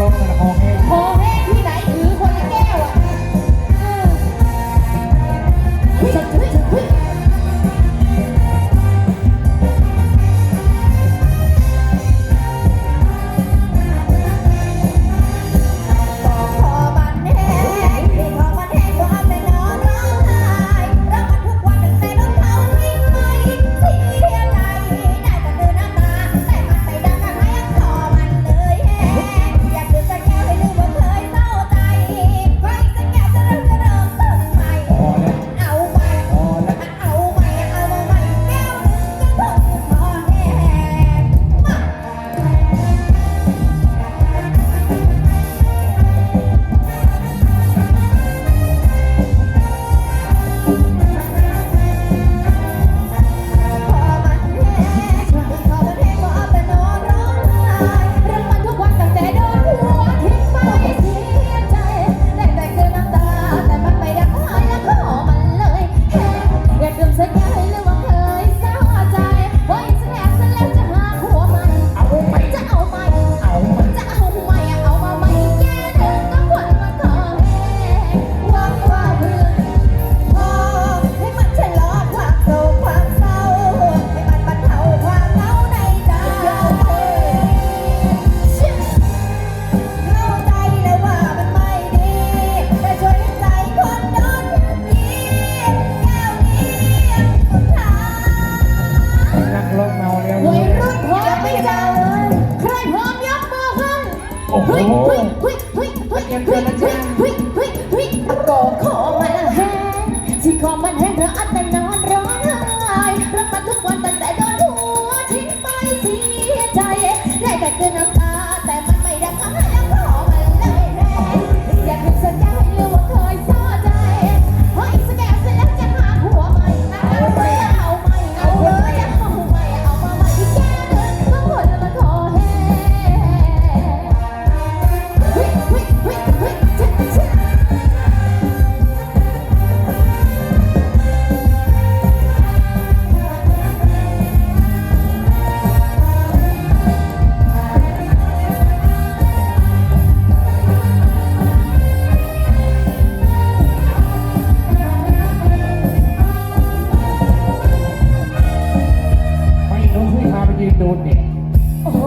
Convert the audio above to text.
Oh, เฮ้ยเฮ้ยเฮ้ยเฮ้ยเฮ้ยเฮ้ยเฮ้ยเฮ้ยเฮ้ยเฮ้ยก็ขอมาแห้งที่ขอมันแห้งเพราะอันแต่นอนร้องไห้รักมันทุกวันตั้งแต่โดนหัวทิ้งไปเสียใจได้แต่เกินน้ำ ยืนดูเด็กโอ้โ